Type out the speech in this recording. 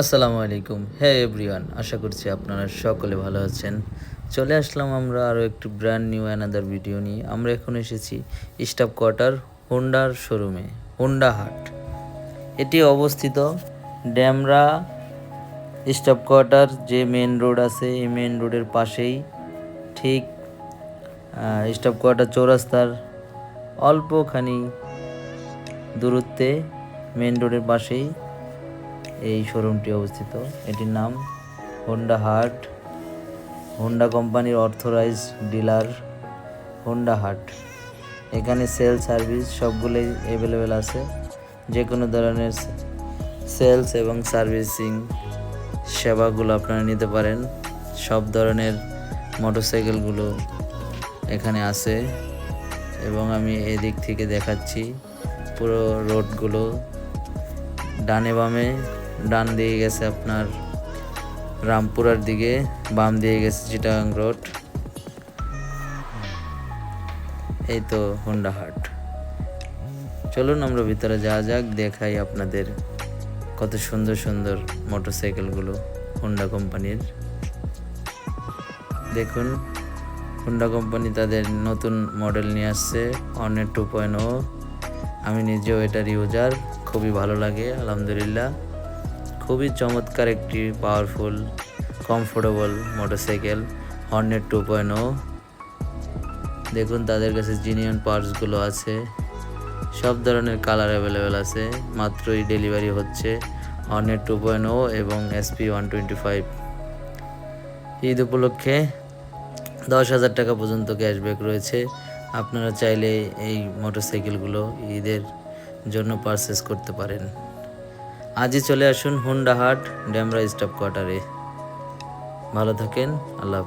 আসসালামু আলাইকুম। হ্যাঁ এভরিওয়ান, আশা করছি আপনারা সকলে ভালো আছেন। চলে আসলাম আমরা আরও একটি ব্র্যান্ড নিউ অ্যানাদার ভিডিও নিয়ে। আমরা এখন এসেছি স্টাফ কোয়ার্টার হোন্ডার শোরুমে হোন্ডা হাট এটি অবস্থিত ড্যামরা স্টাফ কোয়ার্টার যে মেন রোড আছে, এই মেন রোডের পাশেই। ঠিক স্টাফ কোয়ার্টার চৌরাস্তার অল্পখানি দূরত্বে মেন রোডের পাশেই। এই শোরুমটি অবস্থিত। এটির নাম হোন্ডা হাট হোন্ডা কোম্পানির অথরাইজ ডিলার হোন্ডা হাট এখানে সেল সার্ভিস সবগুলোই অ্যাভেলেবেল আছে। যে কোনো ধরনের সেলস এবং সার্ভিসিং সেবাগুলো আপনারা নিতে পারেন। সব ধরনের মোটরসাইকেলগুলো এখানে আছে। এবং আমি এদিক থেকে দেখাচ্ছি পুরো রোডগুলো ডানে বামে ডান দিয়ে গেছে আপনার রামপুরার দিকে, বাম দিয়ে গেছে চিটাগাং রোড। এই তো হোন্ডা হাট। চলুন আমরা ভিতরে যাওয়া যাক, দেখাই আপনাদের কত সুন্দর সুন্দর মোটরসাইকেলগুলো হোন্ডা কোম্পানির। দেখুন, হোন্ডা কোম্পানি তাদের নতুন মডেল নিয়ে আসছে অনেক টু পয়েন্ট আমি নিজেও এটার ইউজার খুবই ভালো লাগে, আলহামদুলিল্লাহ। খুবই চমৎকার একটি powerful comfortable motorcycle Hornet two point দেখুন তাদের কাছে জিনিয়ন পার্টসগুলো আছে। সব ধরনের কালার অ্যাভেলেবেল আছে, মাত্রই ডেলিভারি হচ্ছে হর্নেট টু পয়েন্ট ও এবং SP one twenty five Eid উপলক্ষে দশ হাজার টাকা পর্যন্ত ক্যাশব্যাক রয়েছে। আপনারা চাইলে এই মোটরসাইকেলগুলো ঈদের জন্য পারচেস করতে পারেন। আজই চলে আসুন হুন্ডা হাট ড্যামরা স্টাফ কোয়ার্টারে ভালো থাকেন আল্লাহ।